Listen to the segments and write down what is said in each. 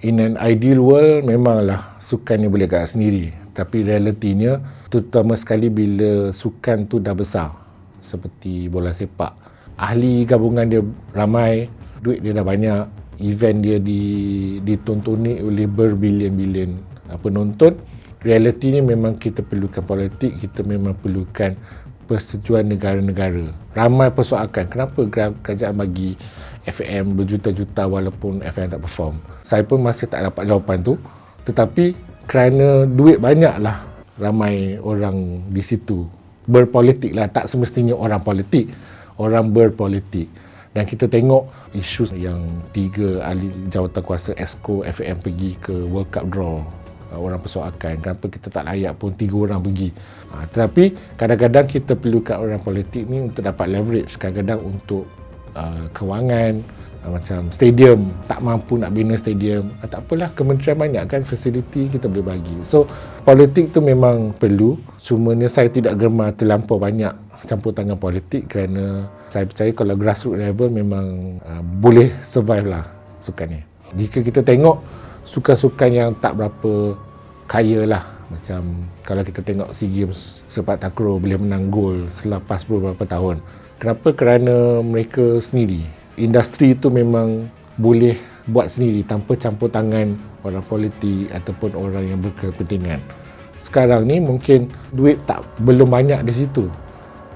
In an ideal world memanglah sukan ni boleh gerak sendiri. Tapi realitinya terutama sekali bila sukan tu dah besar seperti bola sepak. Ahli gabungan dia ramai, duit dia dah banyak, event dia di ditontoni oleh berbilion-bilion penonton. Realitinya memang kita perlukan politik, kita memang perlukan persetujuan negara-negara. Ramai persoalan kenapa kerajaan bagi FM berjuta-juta walaupun FM tak perform. Saya pun masih tak dapat jawapan tu. Tetapi kerana duit banyaklah ramai orang di situ berpolitik lah tak semestinya orang politik orang berpolitik dan kita tengok isu yang tiga ahli jawatan kuasa ESCO FAM pergi ke World Cup draw orang persoalkan. Kenapa kita tak layak pun tiga orang pergi? Ha, tetapi kadang-kadang kita perlukan orang politik ni untuk dapat leverage. Kadang-kadang untuk uh, kewangan uh, macam stadium. Tak mampu nak bina stadium. Uh, tak apalah kementerian banyak kan facility kita boleh bagi. So politik tu memang perlu. Cumanya saya tidak gemar terlampau banyak campur tangan politik kerana saya percaya kalau grassroots level memang uh, boleh survive lah sukan ni. Jika kita tengok sukan-sukan yang tak berapa kaya lah macam kalau kita tengok SEA Games sepak takraw boleh menang gol selepas beberapa tahun Kenapa? Kerana mereka sendiri. Industri itu memang boleh buat sendiri tanpa campur tangan orang politik ataupun orang yang berkepentingan. Sekarang ni mungkin duit tak belum banyak di situ.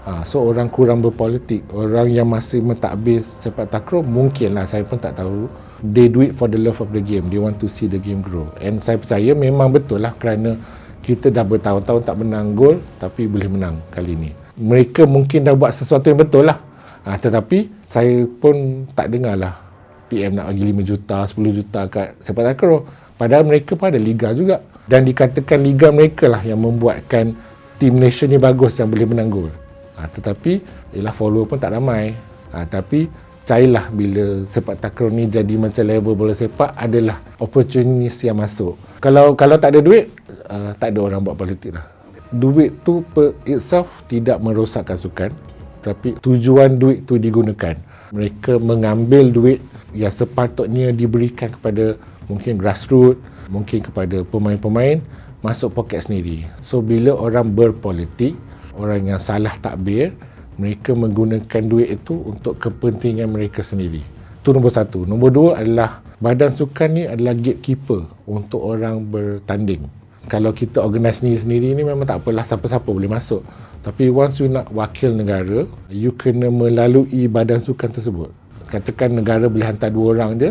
Ha, so orang kurang berpolitik, orang yang masih mentadbir cepat takraw mungkinlah saya pun tak tahu. They do it for the love of the game. They want to see the game grow. And saya percaya memang betul lah kerana kita dah bertahun-tahun tak menang gol tapi boleh menang kali ini mereka mungkin dah buat sesuatu yang betul lah. Ha, tetapi saya pun tak dengar lah PM nak bagi 5 juta, 10 juta kat sepak takraw. Padahal mereka pun ada liga juga. Dan dikatakan liga mereka lah yang membuatkan tim Malaysia ni bagus yang boleh menang gol. Ha, tetapi, ialah follower pun tak ramai. Ha, tapi, cairlah bila sepak takraw ni jadi macam level bola sepak adalah opportunity yang masuk. Kalau kalau tak ada duit, uh, tak ada orang buat politik lah. Duit tu per itself tidak merosakkan sukan tapi tujuan duit tu digunakan. Mereka mengambil duit yang sepatutnya diberikan kepada mungkin grassroots mungkin kepada pemain-pemain masuk poket sendiri. So bila orang berpolitik orang yang salah takbir mereka menggunakan duit itu untuk kepentingan mereka sendiri. Itu nombor satu. Nombor dua adalah badan sukan ni adalah gatekeeper untuk orang bertanding. Kalau kita organize sendiri-sendiri ni memang tak apalah siapa-siapa boleh masuk. Tapi once you nak wakil negara you kena melalui badan sukan tersebut. Katakan negara boleh hantar dua orang je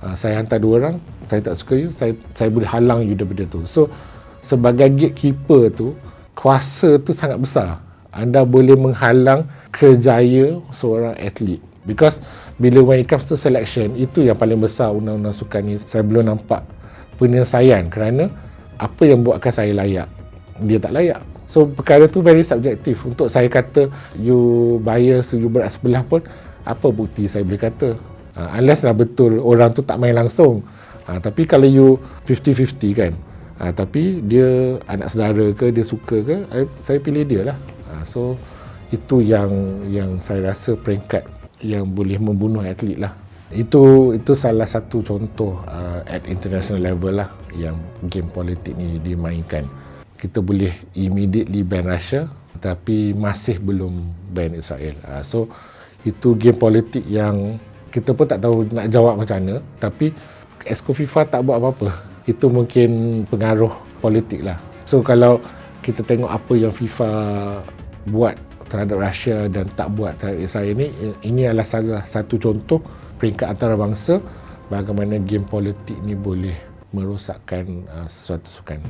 uh, saya hantar dua orang saya tak suka you saya saya boleh halang you daripada tu. So sebagai gatekeeper tu kuasa tu sangat besar anda boleh menghalang kejaya seorang atlet. Because bila when it comes to selection itu yang paling besar undang-undang sukan ni. Saya belum nampak penyelesaian kerana apa yang buatkan saya layak dia tak layak. So perkara tu very subjektif. Untuk saya kata you bias you berat sebelah pun apa bukti saya boleh kata? Uh, unless lah betul orang tu tak main langsung. Uh, tapi kalau you 50-50 kan? Uh, tapi dia anak saudara ke dia suka ke I, saya pilih dia lah uh, so itu yang yang saya rasa peringkat yang boleh membunuh atlet lah. Itu itu salah satu contoh uh, at international level lah yang game politik ni dimainkan. Kita boleh immediately ban Russia tapi masih belum ban Israel. Uh, so itu game politik yang kita pun tak tahu nak jawab macam mana tapi Esko FIFA tak buat apa-apa. Itu mungkin pengaruh politik lah. So kalau kita tengok apa yang FIFA buat terhadap Russia dan tak buat terhadap Israel ini ini adalah salah satu contoh peringkat antarabangsa bagaimana game politik ni boleh merosakkan uh, sesuatu sukan.